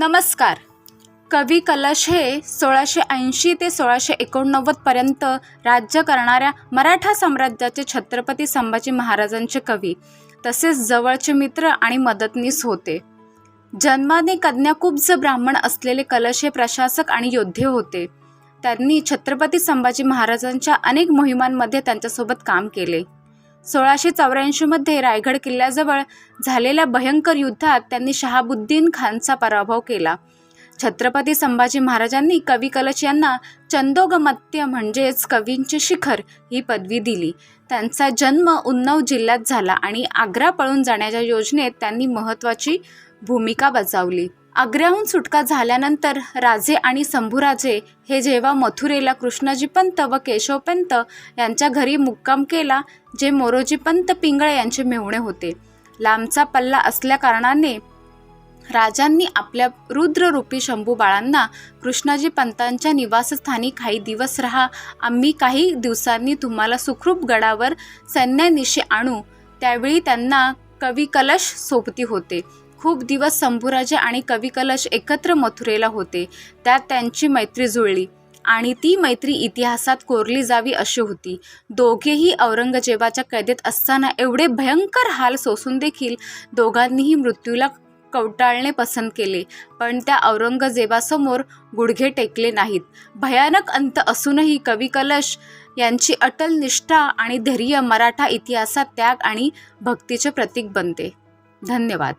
नमस्कार. कवी कलश हे सोळाशे ऐंशी ते सोळाशे एकोणनव्वदपर्यंत राज्य करणाऱ्या मराठा साम्राज्याचे छत्रपती संभाजी महाराजांचे कवी तसेच जवळचे मित्र आणि मदतनीस होते. जन्माने कन्याकुब्ज ब्राह्मण असलेले कलश हे प्रशासक आणि योद्धे होते. त्यांनी छत्रपती संभाजी महाराजांच्या अनेक मोहिमांमध्ये त्यांच्यासोबत काम केले. सोळाशे चौऱ्याऐंशीमध्ये रायगड किल्ल्याजवळ झालेल्या भयंकर युद्धात त्यांनी शहाबुद्दीन खानचा पराभव केला. छत्रपती संभाजी महाराजांनी कवी कलश यांना चंदोगमत्य म्हणजेच कवींचे शिखर ही पदवी दिली. त्यांचा जन्म उन्नव जिल्ह्यात झाला आणि आग्रा पळून जाण्याच्या योजनेत त्यांनी महत्त्वाची भूमिका बजावली. आग्र्याहून सुटका झाल्यानंतर राजे आणि शंभूराजे हे जेव्हा मथुरेला कृष्णाजी पंत व केशवपंत यांच्या घरी मुक्काम केला जे मोरोजी पंत पिंगळे यांचे मेहुणे होते. लांबचा पल्ला असल्याकारणाने राजांनी आपल्या रुद्ररूपी शंभू बाळांना कृष्णाजी पंतांच्या निवासस्थानी काही दिवस राहा आम्ही काही दिवसांनी तुम्हाला सुखरूप गडावर सैन्यानिशी आणू. त्यावेळी त्यांना कवी कलश सोबती होते. खूप दिवस शंभूराजे आणि कवी कलश एकत्र मथुरेला होते. त्यात त्यांची मैत्री जुळली आणि ती मैत्री इतिहासात कोरली जावी अशी होती. दोघेही औरंगजेबाच्या कैदेत असताना एवढे भयंकर हाल सोसून देखील दोघांनीही मृत्यूला कवटाळणे पसंत केले. पण त्या औरंगजेबासमोर गुडघे टेकले नाहीत. भयानक अंत असूनही कवी कलश यांची अटल निष्ठा आणि धैर्य मराठा इतिहासात त्याग आणि भक्तीचे प्रतीक बनते. धन्यवाद.